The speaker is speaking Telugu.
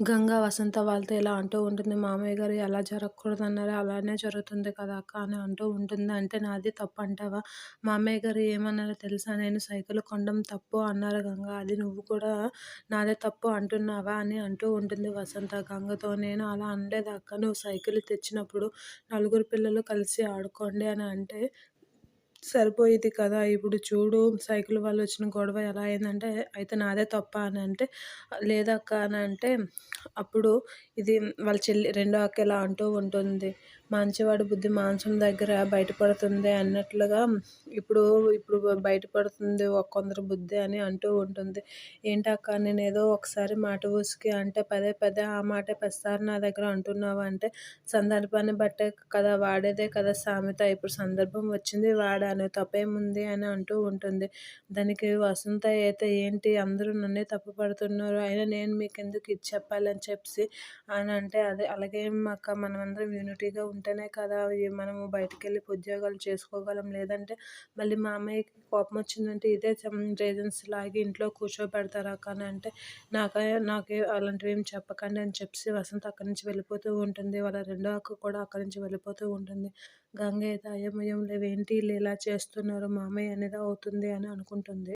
గంగ వసంత వాళ్ళతో ఇలా అంటూ ఉంటుంది మామయ్య గారు ఎలా జరగకూడదు అన్నారు అలానే జరుగుతుంది కదా అక్క అని అంటూ ఉంటుంది. అంటే నాది తప్పు అంటావా? మామయ్య గారు ఏమన్నారో తెలుసా? నేను సైకిల్ కొనడం తప్పు అన్నారు గంగ. అది నువ్వు కూడా నాదే తప్పు అంటున్నావా? అని అంటూ ఉంటుంది వసంత. గంగతో నేను అలా అనలేదు అక్క? నువ్వు సైకిల్ తెచ్చినప్పుడు నలుగురు పిల్లలు కలిసి ఆడుకోండి అని అంటే సరిపోయేది కదా! ఇప్పుడు చూడు సైకిల్ వాళ్ళు వచ్చిన గొడవ ఎలా అయిందంటే అయితే నాదే తప్ప అని అంటే లేదక్క అని అంటే అప్పుడు ఇది వాళ్ళ చెల్లి రెండో అక్క ఇలా అంటూ ఉంటుంది. మంచివాడి బుద్ధి మాంసం దగ్గర బయటపడుతుంది అన్నట్లుగా ఇప్పుడు ఇప్పుడు బయటపడుతుంది ఒక కొందరు బుద్ధి అని అంటూ ఉంటుంది. ఏంటక్క నేను ఏదో ఒకసారి మాట ఊసుకి అంటే పదే పదే ఆ మాట పదిసార్లు నా దగ్గర అంటున్నావు అంటే సందర్భాన్ని బట్టే కదా వాడేదే కదా సామెత. ఇప్పుడు సందర్భం వచ్చింది వాడాను తప్పేముంది అని అంటూ ఉంటుంది. దానికి వసంత అయితే ఏంటి? అందరూ నన్నే తప్పు పడుతున్నారు. అయినా నేను మీకు ఎందుకు ఇది చెప్పాలని చెప్పి అని అంటే అదే. అలాగే అక్క మనమందరం యూనిటీగా ఉంటేనే కదా మనము బయటికి వెళ్ళి ఉద్యోగాలు చేసుకోగలం. లేదంటే మళ్ళీ మా అమ్మాయికి కోపం వచ్చిందంటే ఇదే రీజన్స్ లాగి ఇంట్లో కూర్చోబెడతారు అక్క అని అంటే నాకు నాకు అలాంటివి ఏం చెప్పకండి అని చెప్పి వసంత అక్కడి నుంచి వెళ్ళిపోతూ ఉంటుంది. వాళ్ళ రెండో అక్క కూడా అక్కడి నుంచి వెళ్ళిపోతూ ఉంటుంది. గంగ అయితే అయోమయం లేవేంటి ఇలా చేస్తున్నారు మామయ్య అనేది అవుతుంది అని అనుకుంటుంది.